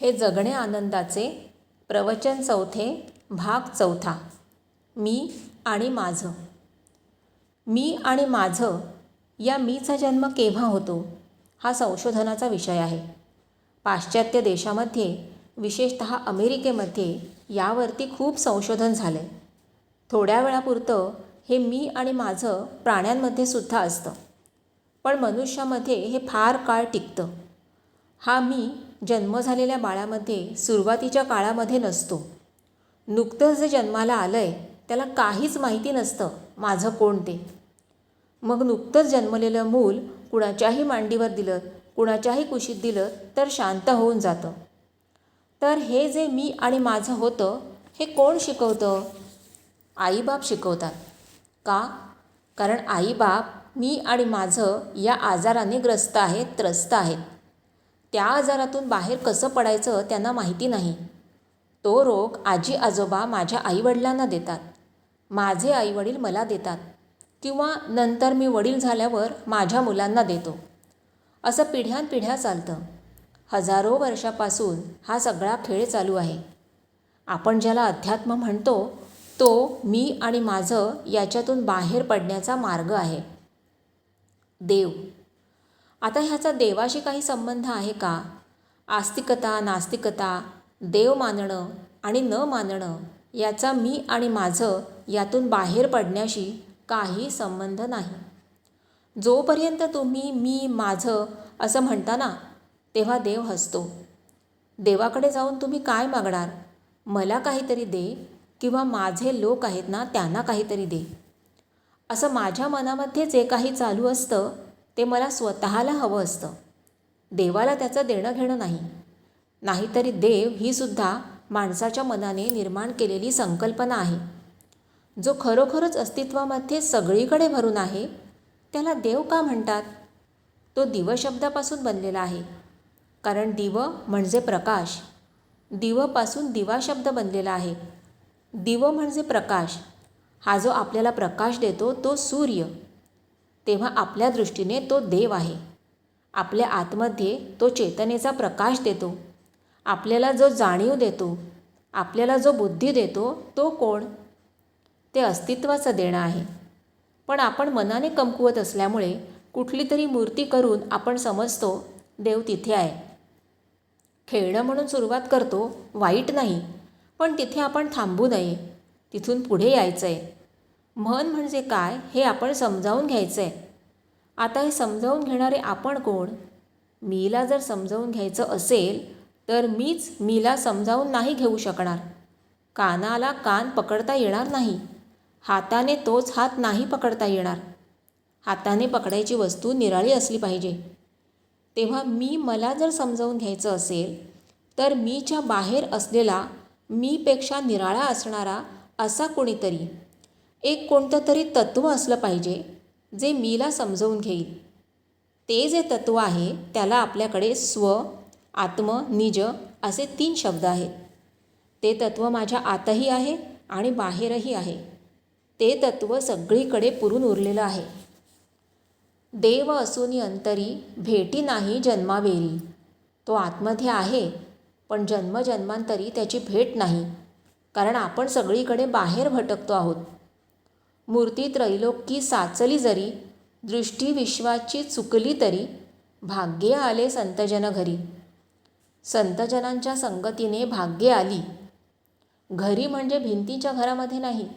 हे जगणे आनंदाचे प्रवचन चौथे भाग चौथा. मी आणि माझं. मी आणि माझं या मीचा जन्म केव्हा होतो हा संशोधनाचा विषय आहे. पाश्चात्य देशामध्ये विशेषत अमेरिकेमध्ये यावरती खूप संशोधन झालं आहे थोड्या वेळापुरतं हे मी आणि माझं प्राण्यांमध्ये सुद्धा असतं. पण मनुष्यामध्ये हे फार काळ टिकतं. हा मी जन्म झालेल्या बाळामध्ये सुरुवातीच्या काळामध्ये नसतो. नुकतंच जे जन्माला आलं आहे त्याला काहीच माहिती नसतं माझं कोण ते. मग नुकतंच जन्मलेलं मूल कुणाच्याही मांडीवर दिलं कुणाच्याही कुशीत दिलं तर शांत होऊन जातं. तर हे जे मी आणि माझं होतं हे कोण शिकवतं? आईबाप शिकवतात. का? कारण आईबाप मी आणि माझं या आजाराने ग्रस्त आहेत त्रस्त आहेत. त्या आजारातून बाहेर कसं पडायचं त्यांना माहिती नाही. तो रोग आजी आजोबा माझ्या आईवडिलांना देतात. माझे आईवडील मला देतात. किंवा नंतर मी वडील झाल्यावर माझ्या मुलांना देतो. असं पिढ्यानपिढ्या चालतं. हजारो वर्षापासून हा सगळा खेळ चालू आहे. आपण ज्याला अध्यात्म म्हणतो तो मी आणि माझं याच्यातून बाहेर पडण्याचा मार्ग आहे. देव आता ह्याचा देवाशी काही संबंध आहे का? आस्तिकता नास्तिकता देव मानणं आणि न मानणं याचा मी आणि माझं यातून बाहेर पडण्याशी काही संबंध नाही. जोपर्यंत तुम्ही मी माझं असं म्हणता ना तेव्हा देव हसतो. देवाकडे जाऊन तुम्ही काय मागणार? मला काहीतरी दे किंवा माझे लोक आहेत ना त्यांना काहीतरी दे. असं माझ्या मनामध्ये जे काही चालू असतं ते मला स्वतःला हवं असतं. देवाला त्याचं देणं घेणं नाही. नाहीतरी देव ही सुद्धा माणसाच्या मनाने निर्माण केलेली संकल्पना आहे. जो खरोखरच अस्तित्वामध्ये सगळीकडे भरून आहे त्याला देव का म्हणतात? तो दिवशब्दापासून बनलेला आहे. कारण दिव म्हणजे प्रकाश. दिवपासून दिवा शब्द बनलेला आहे. दिव म्हणजे प्रकाश. हा जो आपल्याला प्रकाश देतो तो सूर्य. तेव्हा आपल्या दृष्टीने तो देव आहे. आपल्या आतमध्ये तो चेतनेचा प्रकाश देतो. आपल्याला जो जाणीव देतो आपल्याला जो बुद्धी देतो तो कोण? ते अस्तित्वाचं देणं आहे. पण आपण मनाने कमकुवत असल्यामुळे कुठली तरी मूर्ती करून आपण समजतो देव तिथे आहे. खेळणं म्हणून सुरुवात करतो वाईट नाही. पण तिथे आपण थांबू नये. तिथून पुढे यायचं आहे मन म्हणजे काय हे आपण समजावून घ्यायचं आहे आता हे समजावून घेणारे आपण कोण? मीला जर समजावून घ्यायचं असेल तर मीच मीला समजावून नाही घेऊ शकणार. कानाला कान पकडता येणार नाही. हाताने तोच हात नाही पकडता येणार. हाताने पकडायची वस्तू निराळी असली पाहिजे. तेव्हा मी मला जर समजावून घ्यायचं असेल तर मीच्या बाहेर असलेला मीपेक्षा निराळा असणारा असा कोणीतरी एक कोणतं तरी तत्त्व असलं पाहिजे जे मीला समजवून घेईल. ते जे तत्त्व आहे त्याला आपल्याकडे स्व आत्म निज असे तीन शब्द आहेत. ते तत्त्व माझ्या आतही आहे आणि बाहेरही आहे. ते तत्त्व सगळीकडे पुरून उरलेलं आहे. देव असूनी अंतरी भेटी नाही जन्मावेरी. तो आतमध्ये आहे पण जन्मजन्मांतरी त्याची भेट नाही कारण आपण सगळीकडे बाहेर भटकतो आहोत. मूर्ती त्रैलोकी साचली जरी दृष्टी विश्वाची चुकली तरी भाग्ये आले संतजन घरी. संतजनांच्या संगतीने भाग्य आली. घरी म्हणजे भिंतीच्या घरामध्ये नाही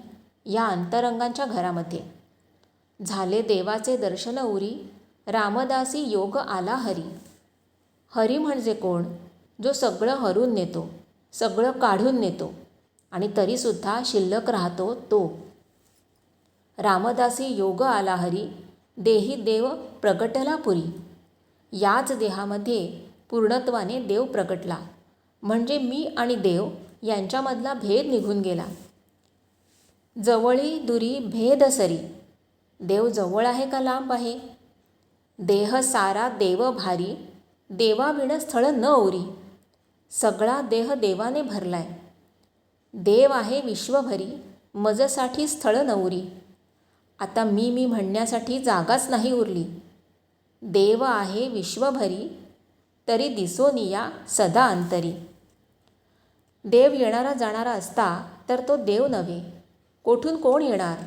या अंतरंगांच्या घरामध्ये. झाले देवाचे दर्शन उरी रामदासी योग आला हरी. हरी म्हणजे कोण? जो सगळं हरून नेतो सगळं काढून नेतो आणि तरीसुद्धा शिल्लक राहतो तो. रामदासी योग आला हरी देही देव प्रगटला पुरी. याच देहामध्ये पूर्णत्वाने देव प्रगटला म्हणजे मी आणि देव यांच्यामधला भेद निघून गेला. जवळी दुरी भेद सरी. देव जवळ आहे का लांब आहे? देह सारा देव भारी देवाविण स्थळ न उरी सगळा देह देवाने भरलाय. देव आहे विश्वभरी मजसाठी स्थळ नवरी आता मी मी म्हणण्यासाठी जागाच नाही उरली. देव आहे विश्वभरी तरी दिसोनिया सदा अंतरी. देव येणारा जाणारा असता तर तो देव नव्हे. कोठून कोण येणार?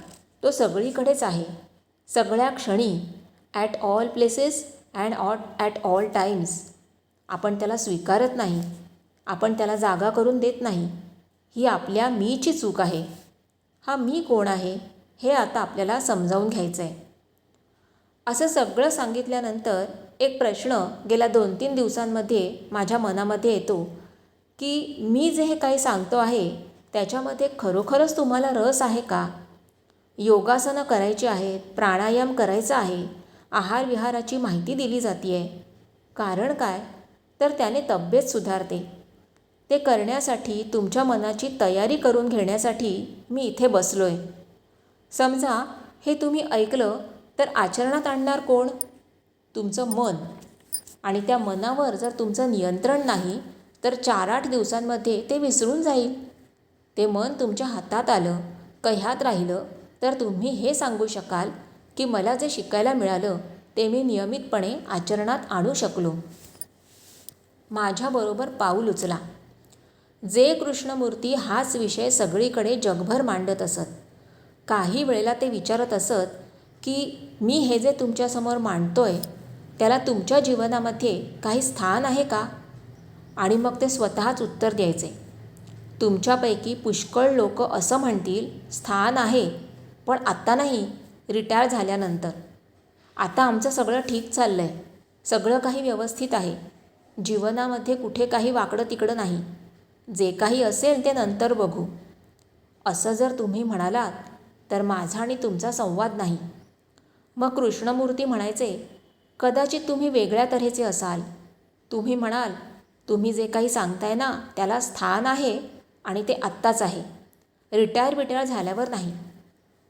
तो सगळीकडेच आहे. सगळ्या क्षणी at all places and at at all times आपण त्याला स्वीकारत नाही. आपण त्याला जागा करून देत नाही. ही आपल्या मीची चूक आहे. हा मी कोण आहे? हे आता आपल्याला समजावून घ्यायचं आहे असं सगळं सांगितल्यानंतर एक प्रश्न गेल्या दोन तीन दिवसांमध्ये माझ्या मनामध्ये येतो की मी जे हे काही सांगतो आहे त्याच्यामध्ये खरोखरच तुम्हाला रस आहे का? योगासनं करायची आहेत प्राणायाम करायचा आहे आहार विहाराची माहिती दिली जाते आहे कारण काय? तर त्याने तब्येत सुधारते. ते करण्यासाठी तुमच्या मनाची तयारी करून घेण्यासाठी मी इथे बसलो आहे समजा हे तुम्ही ऐकलं तर आचरणात आणणार कोण? तुमचं मन. आणि त्या मनावर जर तुमचं नियंत्रण नाही तर चार आठ दिवसांमध्ये ते विसरून जाईल. ते मन तुमच्या हातात आलं कह्यात राहिलं तर तुम्ही हे सांगू शकाल की मला जे शिकायला मिळालं ते मी नियमितपणे आचरणात आणू शकलो. माझ्याबरोबर पाऊल उचला. जे कृष्णमूर्ती हाच विषय सगळीकडे जगभर मांडत असत. काही वेळेला ते विचारत असत की मी हे जे तुमच्यासमोर मांडतो आहे त्याला तुमच्या जीवनामध्ये काही स्थान आहे का? आणि मग ते स्वतःच उत्तर द्यायचे. तुमच्यापैकी पुष्कळ लोक असं म्हणतील स्थान आहे पण आत्ता नाही रिटायर झाल्यानंतर. आता आमचं सगळं ठीक चाललं आहे सगळं काही व्यवस्थित आहे. जीवनामध्ये कुठे काही वाकडं तिकडं नाही. जे काही असेल ते नंतर बघू. असं जर तुम्ही म्हणालात तर माझा आणि तुमचा संवाद नाही. मग कृष्णमूर्ती म्हणायचे कदाचित तुम्ही वेगळ्या तऱ्हेचे असाल. तुम्ही म्हणाल तुम्ही जे काही सांगताय ना त्याला स्थान आहे आणि ते आत्ताच आहे. रिटायर बिटायर झाल्यावर नाही.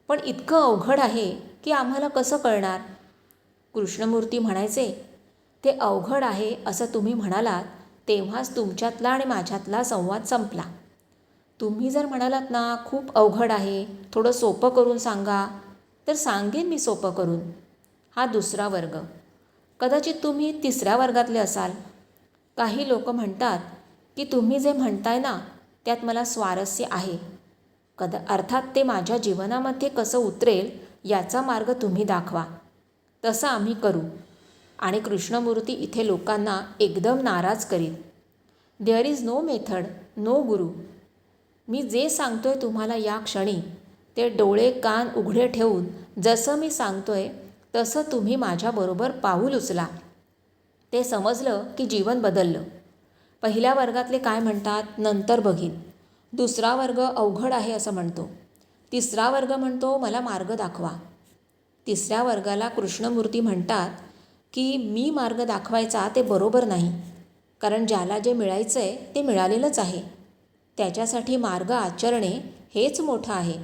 पण इतकं अवघड आहे की आम्हाला कसं कळणार? कृष्णमूर्ती म्हणायचे ते अवघड आहे असं तुम्ही म्हणालात तेव्हाच तुमच्यातला आणि माझ्यातला संवाद संपला. तुम्ही जर म्हणालात ना खूप अवघड आहे थोडं सोपं करून सांगा तर सांगेन मी सोपं करून. हा दुसरा वर्ग. कदाचित तुम्ही तिसऱ्या वर्गातले असाल. काही लोक म्हणतात की तुम्ही जे म्हणताय ना त्यात मला स्वारस्य आहे. कदा अर्थात ते माझ्या जीवनामध्ये कसं उतरेल याचा मार्ग तुम्ही दाखवा. तसं आम्ही करू. आणि कृष्णमूर्ती इथे लोकांना एकदम नाराज करीत there is no method no guru मी जे सांगतोय तुम्हाला या क्षणी ते डोळे कान उघडे ठेवून जसं मी सांगतोय तसं तुम्ही माझ्याबरोबर पाऊल उचला. ते समजलं की जीवन बदललं. पहिल्या वर्गातले काय म्हणतात नंतर बघीन. दुसरा वर्ग अवघड आहे असं म्हणतो. तिसरा वर्ग म्हणतो मला मार्ग दाखवा. तिसऱ्या वर्गाला कृष्णमूर्ती म्हणतात की मी मार्ग दाखवायचा ते बरोबर नाही. कारण ज्याला जे मिळायचं आहे ते मिळालेलंच आहे. त्याच्यासाठी मार्ग आचरणे हेच मोठं आहे.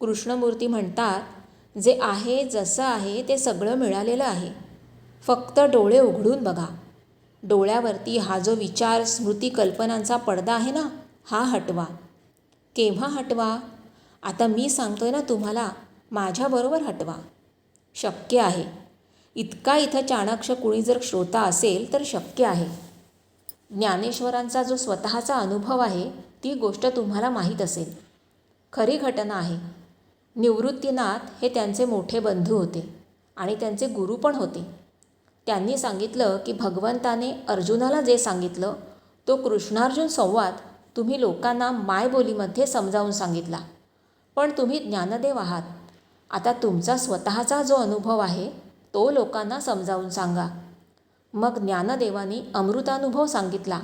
कृष्णमूर्ती म्हणतात जे आहे जसं आहे ते सगळं मिळालेलं आहे. फक्त डोळे उघडून बघा. डोळ्यावरती हा जो विचार स्मृती कल्पनांचा पडदा आहे ना हा हटवा. केव्हा हटवा? आता मी सांगतोय ना तुम्हाला माझ्याबरोबर हटवा. शक्य आहे. इतका इथं चाणाक्ष कुणी जर श्रोता असेल तर शक्य आहे. ज्ञानेश्वरांचा जो स्वतःचा अनुभव आहे ती गोष्ट तुम्हाला माहीत असेल. खरी घटना आहे. निवृत्तीनाथ हे त्यांचे मोठे बंधू होते आणि त्यांचे गुरु पण होते. त्यांनी सांगितलं की भगवंताने अर्जुनाला जे सांगितलं तो कृष्णार्जुन संवाद तुम्ही लोकांना मायबोलीमध्ये समजावून सांगितला. पण तुम्ही ज्ञानदेव आहात. आता तुमचा स्वतःचा जो अनुभव आहे तो लोकांना समजावून सांगा. मग ज्ञानदेवानी अमृतानुभव सांगितला.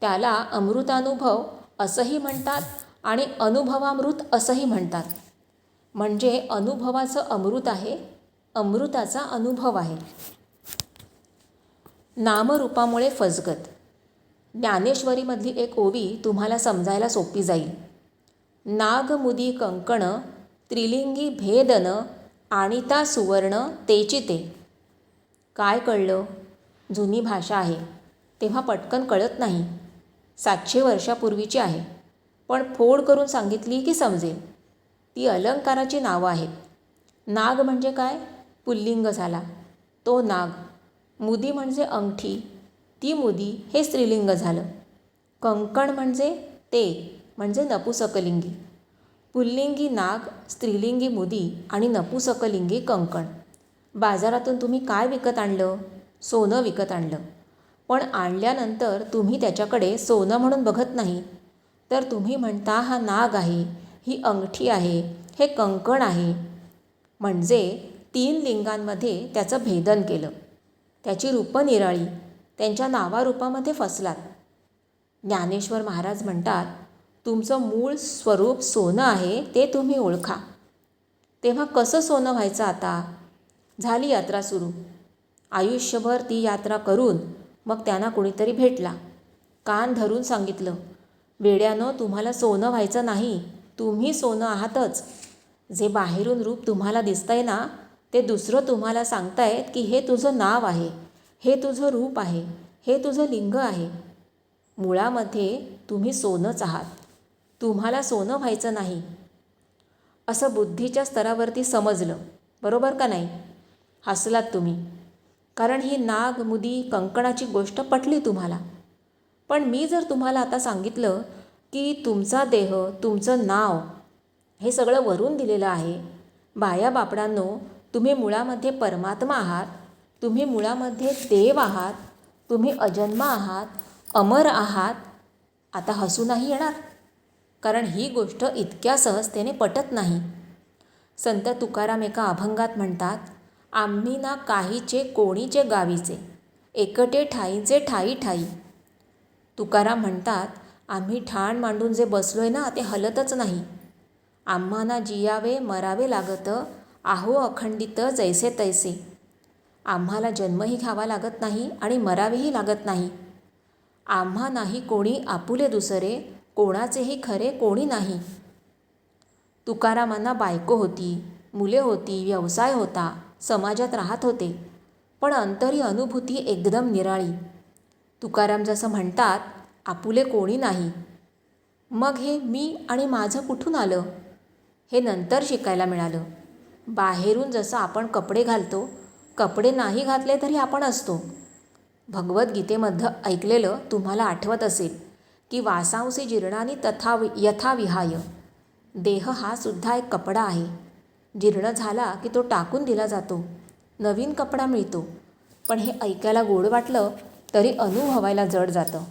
त्याला अमृतानुभव असंही म्हणतात आणि अनुभवामृत असंही म्हणतात. म्हणजे अनुभवाचं अमृत आहे अमृताचा अनुभव आहे. नामरूपामुळे फसगत ज्ञानेश्वरीमधली एक ओवी तुम्हाला समजायला सोपी जाईल. नागमुदी कंकण त्रिलिंगी भेदन आणिता सुवर्ण तेचिते. काय कळलं? जुनी भाषा आहे तेव्हा पटकन कळत नाही. सातशे वर्षापूर्वीची आहे. पण फोड करून सांगितली की समजेल. ती अलंकाराची नावं आहेत. नाग म्हणजे काय? पुल्लिंग झाला. तो नाग. मुदी म्हणजे अंगठी. ती मुदी हे स्त्रीलिंग झालं. कंकण म्हणजे ते म्हणजे नपुसकलिंगी. पुल्लिंगी नाग स्त्रीलिंगी मुदी आणि नपुसकलिंगी कंकण. बाजारातून तुम्ही काय विकत आणलं? सोनं विकत आणलं. पण आणल्यानंतर तुम्ही त्याच्याकडे सोनं म्हणून बघत नाही. तर तुम्ही म्हणता हा नाग आहे ही अंगठी आहे हे कंकण आहे. म्हणजे तीन लिंगांमध्ये त्याचं भेदन केलं. त्याची रूपं निराळी त्यांच्या नावारूपामध्ये फसलात. ज्ञानेश्वर महाराज म्हणतात तुमचं मूळ स्वरूप सोनं आहे ते तुम्ही ओळखा. तेव्हा कसं सोनं व्हायचं आता? झाली यात्रा सुरू. आयुष्यभर ती यात्रा करून मग त्यांना कुणीतरी भेटला. कान धरून सांगितलं वेड्यानं तुम्हाला सोनं व्हायचं नाही. तुम्ही सोनं आहातच. जे बाहेरून रूप तुम्हाला दिसतंय ना ते दुसरं तुम्हाला सांगतायत की हे तुझं नाव आहे. हे तुझं रूप आहे. हे तुझं लिंग आहे. मुळामध्ये तुम्ही सोनंच आहात. तुम्हाला सोनं व्हायचं नाही. असं बुद्धीच्या स्तरावरती समजलं. बरोबर का नाही? हसलात तुम्ही. कारण ही नाग मुदी कंकणाची गोष्ट पटली तुम्हाला. पण मी जर तुम्हाला आता सांगितलं की तुमचा देह तुमचं नाव हे सगळं वरून दिलेलं आहे बाया बापडांनो तुम्ही मुळामध्ये परमात्मा आहात तुम्ही मुळामध्ये देव आहात तुम्ही अजन्मा आहात अमर आहात आता हसू नाही येणार. कारण ही गोष्ट इतक्या सहजतेने पटत नाही. संत तुकाराम एका अभंगात म्हणतात आम्ही ना काहीचे कोणीचे गावीचे एकटे ठाईचे ठाई ठाई. तुकाराम म्हणतात आम्ही ठाण मांडून जे बसलो आहे ना ते हलतच नाही. आम्हाना जियावे मरावे लागत आहो अखंडित जैसे तैसे. आम्हाला जन्मही घ्यावा लागत नाही आणि मरावेही लागत नाही. आम्हा नाही कोणी आपुले दुसरे कोणाचेही खरे कोणी नाही. तुकारामांना बायको होती मुले होती व्यवसाय होता. समाजात राहत होते. पण अंतरी अनुभूती एकदम निराळी. तुकाराम जसं म्हणतात आपुले कोणी नाही. मग हे मी आणि माझं कुठून आलं? हे नंतर शिकायला मिळालं. बाहेरून जसं आपण कपडे घालतो कपडे नाही घातले तरी आपण असतो. भगवद्गीतेमध्ये ऐकलेलं तुम्हाला आठवत असेल की वासांसी जीर्णानी तथा यथा विहाय देह हा सुद्धा एक कपडा आहे. जीर्ण झाला की तो टाकून दिला जातो. नवीन कपडा मिळतो. पण हे ऐकायला गोड वाटलं तरी अनुभवायला जड जातं.